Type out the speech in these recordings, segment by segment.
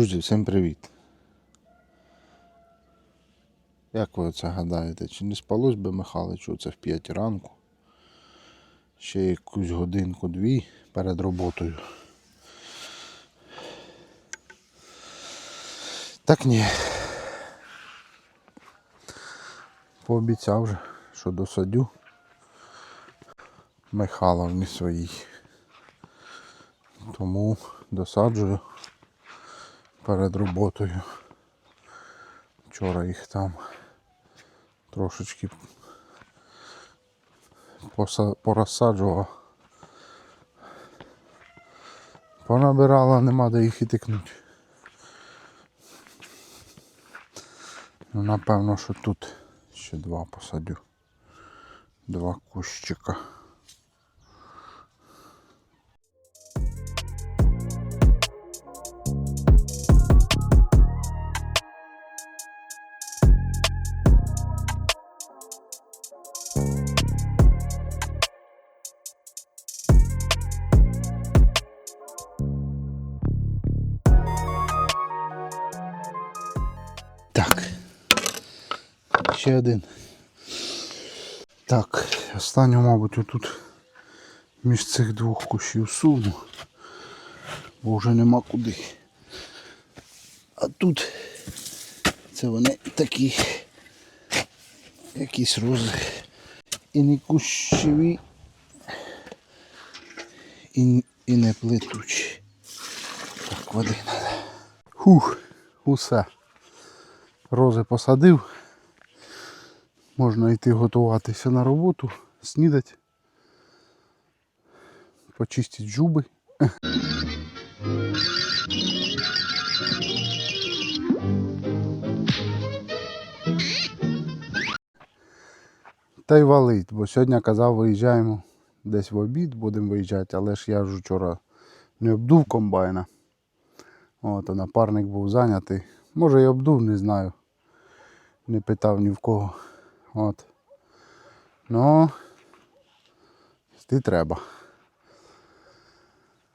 Друзі, всім привіт. Як ви це гадаєте, чи не спалось би Михайличу це в 5 ранку? Ще якусь годинку-дві перед роботою. Так ні. Пообіцяв же, що досадю Михайловні своїй. Тому досаджую перед роботою. Вчора їх там трошечки порозсаджував. Понабирала, нема де їх і тикнути. Ну, напевно, що тут ще два посадю. Два кущика. Ще один. Так, останню, мабуть, отут між цих двох кущів суну, бо вже нема куди. А тут це вони такі якісь рози. І не кущеві, і, і не плетучі. Так, води треба. Хух, усе. Рози посадив. Можна йти готуватися на роботу, снідати, почистити зуби. Та й валить, бо сьогодні казав, виїжджаємо десь в обід, будемо виїжджати, але ж я ж вчора не обдув комбайна. От, а напарник був зайнятий. Може і обдув, не знаю. Не питав ні в кого. От. Ну, йти треба.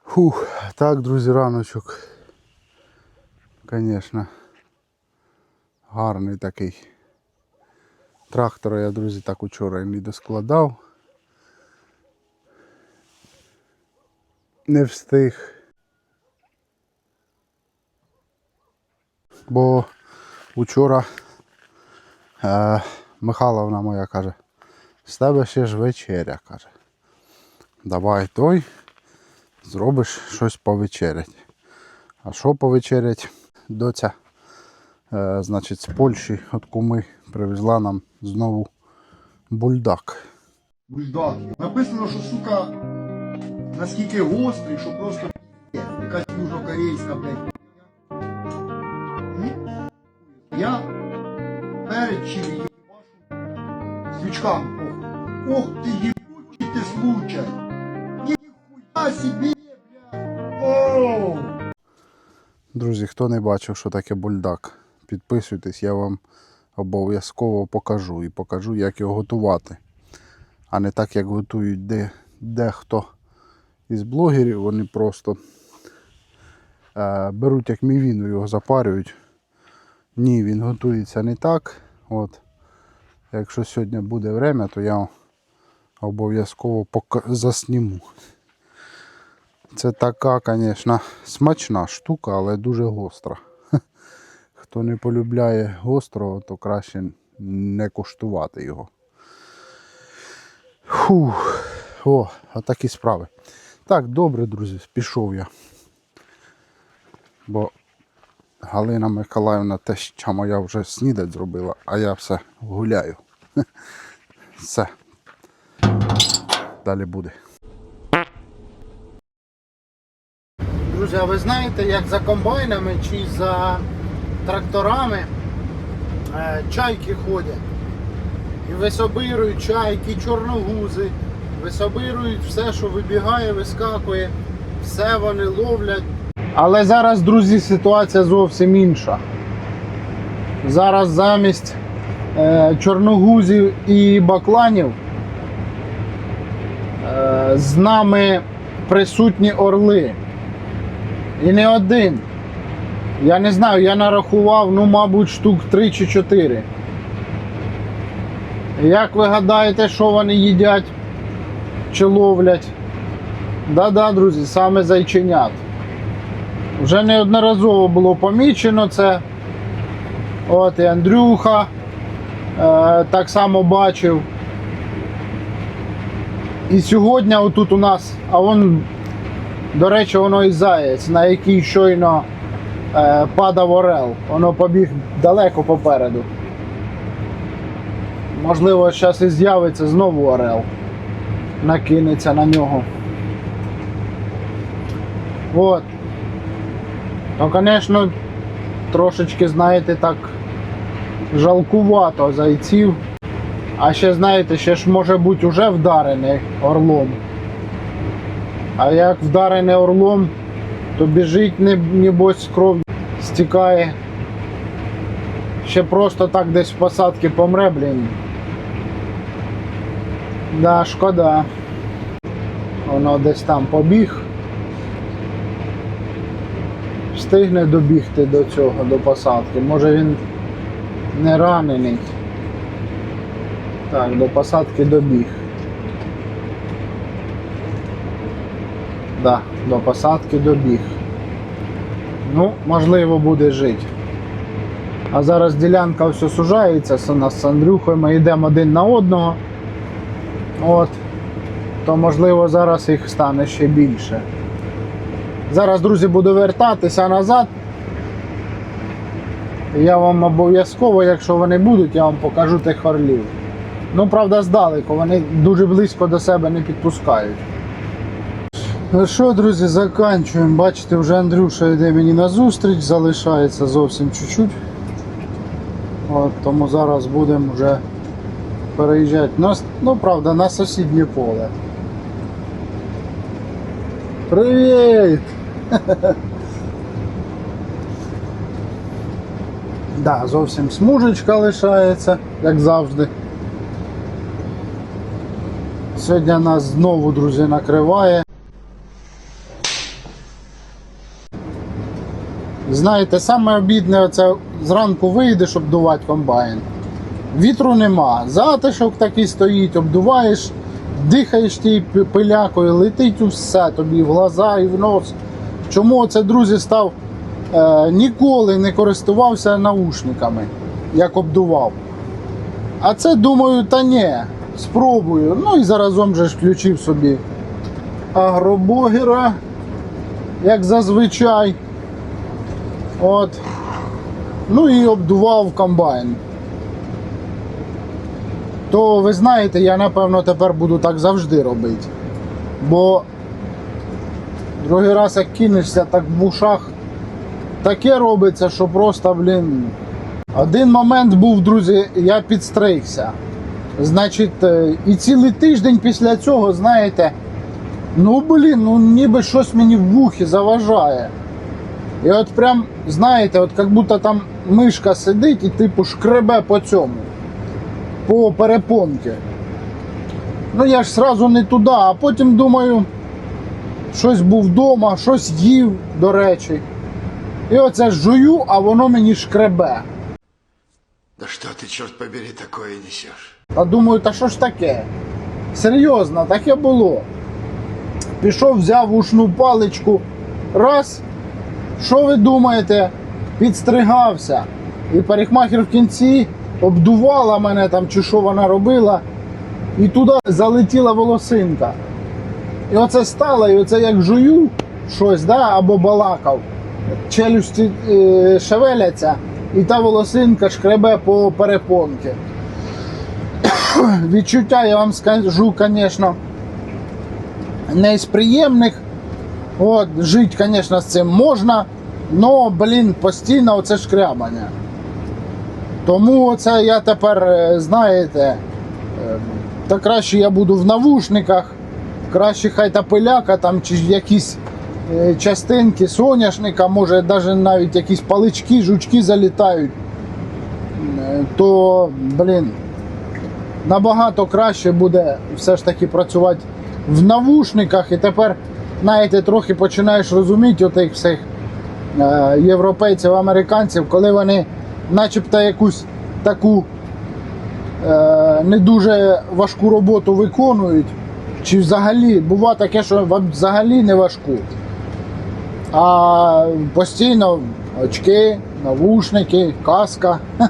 Фух, так, друзі, раночок. Звісно. Гарний такий. Трактора я, друзі, так учора не доскладав. Не встиг. Бо учора е, Михайловна моя каже, з тебе ще ж вечеря, каже. Давай той, зробиш щось повечерять. А що повечерять? Доця, е, значить, з Польщі от куми привезла нам знову бульдак. Бульдог. Написано, що сука наскільки гострий, що просто якась южнокорейська, блядь. Я перед чим їбашу. Ох, ти їбучий ти случай. Ніхуя собі, блядь. Друзі, хто не бачив, що таке бульдак, підписуйтесь, я вам обов'язково покажу і покажу, як його готувати. А не так, як готують де, дехто із блогерів, вони просто е, беруть як мівіну, його запарюють. Ні, він готується не так. От. Якщо сьогодні буде время, то я обов'язково засніму. Це така, звісно, смачна штука, але дуже гостра. Хто не полюбляє гострого, то краще не куштувати його. Фух. О, отакі справи. Так, добре, друзі, пішов я. Бо Галина Миколаївна теща моя вже снідать зробила, а я все гуляю. Все. Далі буде. Друзі, а ви знаєте, як за комбайнами чи за тракторами е, чайки ходять. І висобирують чайки, чорногузи, висобирують все, що вибігає, вискакує, все вони ловлять. Але зараз, друзі, ситуація зовсім інша. Зараз замість е, чорногузів і бакланів е, з нами присутні орли. І не один. Я не знаю, я нарахував, ну, мабуть, штук 3 чи 4. Як ви гадаєте, що вони їдять чи ловлять? Да-да, друзі, саме зайченят. Вже неодноразово було помічено це. От і Андрюха е, так само бачив. І сьогодні отут у нас, а вон, до речі, воно і заєць, на який щойно е, падав орел. Воно побіг далеко попереду. Можливо, зараз і з'явиться знову орел. Накинеться на нього. От. Ну, звісно, трошечки, знаєте, так жалкувато зайців. А ще, знаєте, ще ж може бути уже вдарений орлом. А як вдарений орлом, то біжить, не, небось, кров стікає. Ще просто так десь в посадці помре, блін. Да, шкода. Воно десь там побіг. Встигне добігти до цього, до посадки. Може він не ранений. Так, до посадки добіг. Да, до посадки добіг. Ну, можливо, буде жити. А зараз ділянка все сужається з нас з Андрюхою. Ми йдемо один на одного. От. То можливо зараз їх стане ще більше. Зараз, друзі, буду вертатися назад. Я вам обов'язково, якщо вони будуть, я вам покажу тих орлів. Ну, правда, здалеку, вони дуже близько до себе не підпускають. Ну що, друзі, заканчуємо. Бачите, вже Андрюша йде мені на зустріч, залишається зовсім чуть-чуть. Тому зараз будемо вже переїжджати. На, ну, правда, на сусіднє поле. Привіт! Да, зовсім смужечка лишається, як завжди. Сьогодні нас знову, друзі, накриває. Знаєте, саме обідне оце зранку вийдеш обдувати комбайн. Вітру нема. Затишок такий стоїть, обдуваєш, дихаєш тією пилякою, летить усе тобі в глаза і в нос. Чому це, друзі, став е, ніколи не користувався наушниками, як обдував. А це думаю, та ні, спробую. Ну і заразом же ж включив собі агробогера, як зазвичай. От. Ну і обдував комбайн. То ви знаєте, я напевно тепер буду так завжди робити. Бо другий раз як кинешся, так в ушах таке робиться, що просто, блін. Один момент був, друзі, я підстригся. Значить, е, і цілий тиждень після цього, знаєте, ну блін, ну ніби щось мені в вухі заважає. І от прям, знаєте, от як будто там мишка сидить і типу шкребе по цьому, по перепонки. Ну я ж сразу не туди, а потім думаю, щось був вдома, щось їв, до речі. І оце жую, а воно мені шкребе. Да что ты, черт побери, такое несешь? А думаю, та що ж таке? Серйозно, таке було. Пішов, взяв ушну паличку, раз. Що ви думаєте? Підстригався. І парикмахер в кінці обдувала мене там, чи що вона робила, і туди залетіла волосинка. І оце стало, і оце як жую щось, да, або балакав. Челюсті е, шевеляться, і та волосинка шкребе по перепонки відчуття, я вам скажу, звісно, не із приємних. От, жити, звісно, з цим можна, але, блін, постійно оце шкрябання. Тому оце я тепер, е, знаєте, е, та краще я буду в навушниках, краще хай та пиляка там чи якісь е, частинки соняшника, може навіть навіть якісь палички, жучки залітають. Е, То, блін, набагато краще буде все ж таки працювати в навушниках. І тепер, знаєте, трохи починаєш розуміти отих всіх е, європейців, американців, коли вони начебто якусь таку не дуже важку роботу виконують, чи взагалі буває таке, що вам взагалі не важку. А постійно очки, навушники, каска.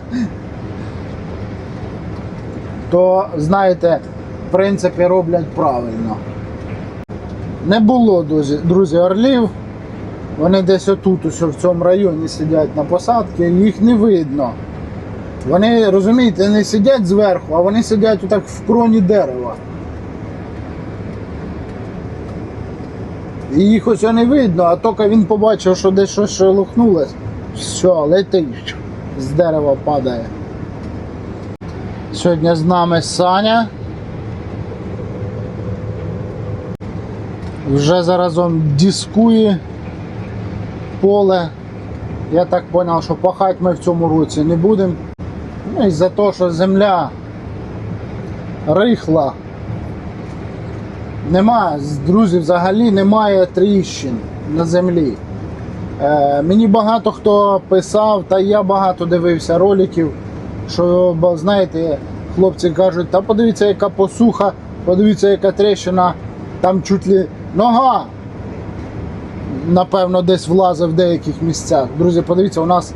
То, знаєте, в принципі, роблять правильно. Не було, друзі, друзі, орлів. Вони десь отут, ось в цьому районі сидять на посадці, їх не видно. Вони, розумієте, не сидять зверху, а вони сидять отак в кроні дерева. І їх ось не видно, а тільки він побачив, що десь щось шелухнулось, все, летить, з дерева падає. Сьогодні з нами Саня. Вже заразом дискує поле. Я так зрозумів, що пахати ми в цьому році не будемо. Ну і за те, що земля рихла. Немає, друзі, взагалі немає тріщин на землі. Е, мені багато хто писав, та я багато дивився роликів, що, знаєте, хлопці кажуть, та подивіться, яка посуха, подивіться, яка тріщина, там чуть ли нога, напевно, десь влазить в деяких місцях. Друзі, подивіться, у нас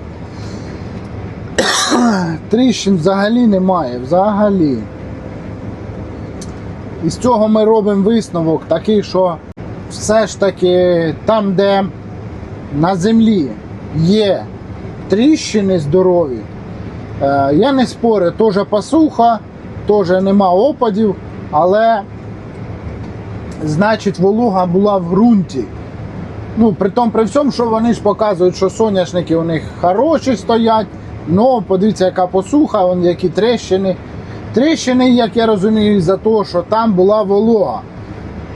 тріщин взагалі немає. Взагалі. І з цього ми робимо висновок такий, що все ж таки там, де на землі є тріщини здорові, е, я не спорю, теж посуха, теж нема опадів, але значить волога була в ґрунті. Ну, при тому, при всьому, що вони ж показують, що соняшники у них хороші стоять. Ну, подивіться, яка посуха, вон які тріщини. Тріщини, як я розумію, за те, що там була волога.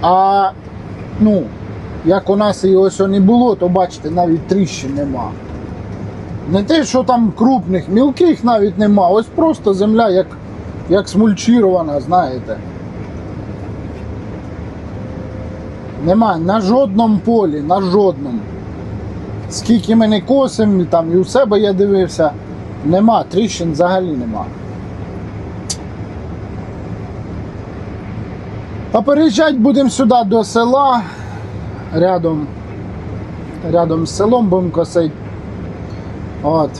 А ну, як у нас її ось не було, то бачите, навіть тріщин нема. Не те, що там крупних, мілких навіть нема. Ось просто земля як, як смульчирована, знаєте. Нема на жодному полі, на жодному. Скільки ми не косимо, там і у себе я дивився, нема, тріщин взагалі нема. А переїжджати будемо сюди до села. Рядом, рядом з селом будемо косити. От.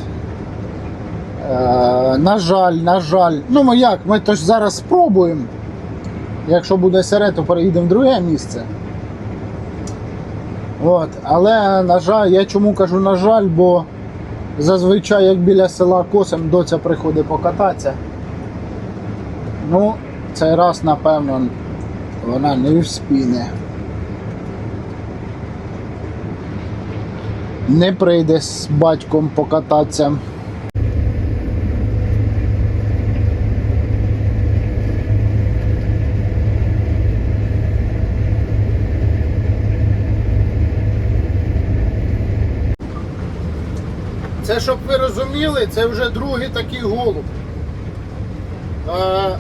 Е, на жаль, на жаль. Ну ми як, ми то ж зараз спробуємо. Якщо буде сере, то переїдемо в друге місце. От. Але, на жаль, я чому кажу на жаль, бо зазвичай як біля села косим, доця приходить покататися. Ну, цей раз, напевно, вона не вспіне. Не прийде з батьком покататися. Це щоб ви розуміли, це вже другий такий голуб. Е,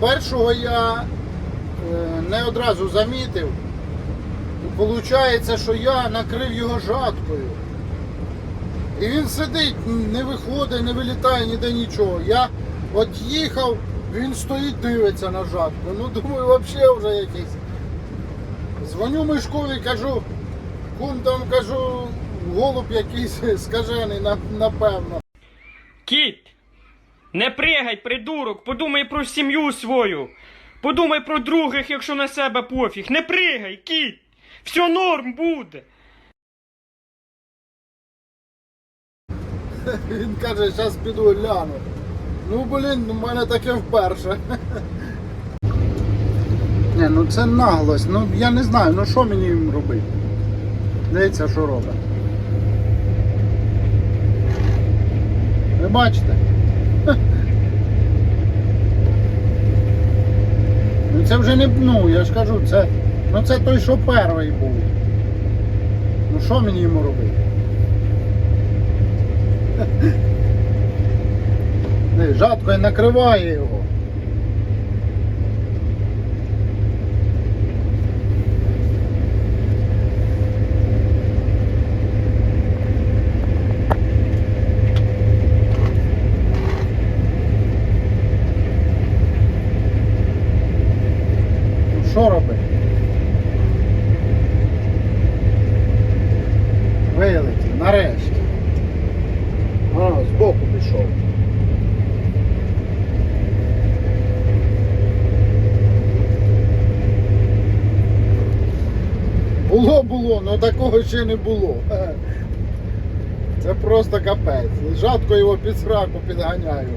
першого я не одразу замітив. Виходить, що я накрив його жаткою. І він сидить, не виходить, не вилітає ніде нічого. Я от їхав, він стоїть, дивиться на жатку. Ну думаю, взагалі вже якийсь. Дзвоню Мишкові, кажу, кум там кажу, голуб якийсь скажений, напевно. Кіт, не пригай, придурок, подумай про сім'ю свою. Подумай про других, якщо на себе пофіг. Не пригай, кіт! Все норм буде. Він каже, зараз піду гляну. Ну блін, у мене таке вперше. Не, ну це наглость. Ну я не знаю, ну що мені їм робити? Дивіться, що робить. Ви бачите? це вже не ну, я ж кажу, це. Ну це той, що перший був. Ну що мені йому робити? Не, і накриває його. Що робити? Вилетів, нарешті. А, збоку пішов. Було, було, але такого ще не було. Це просто капець. Жадко його під сраку підганяю.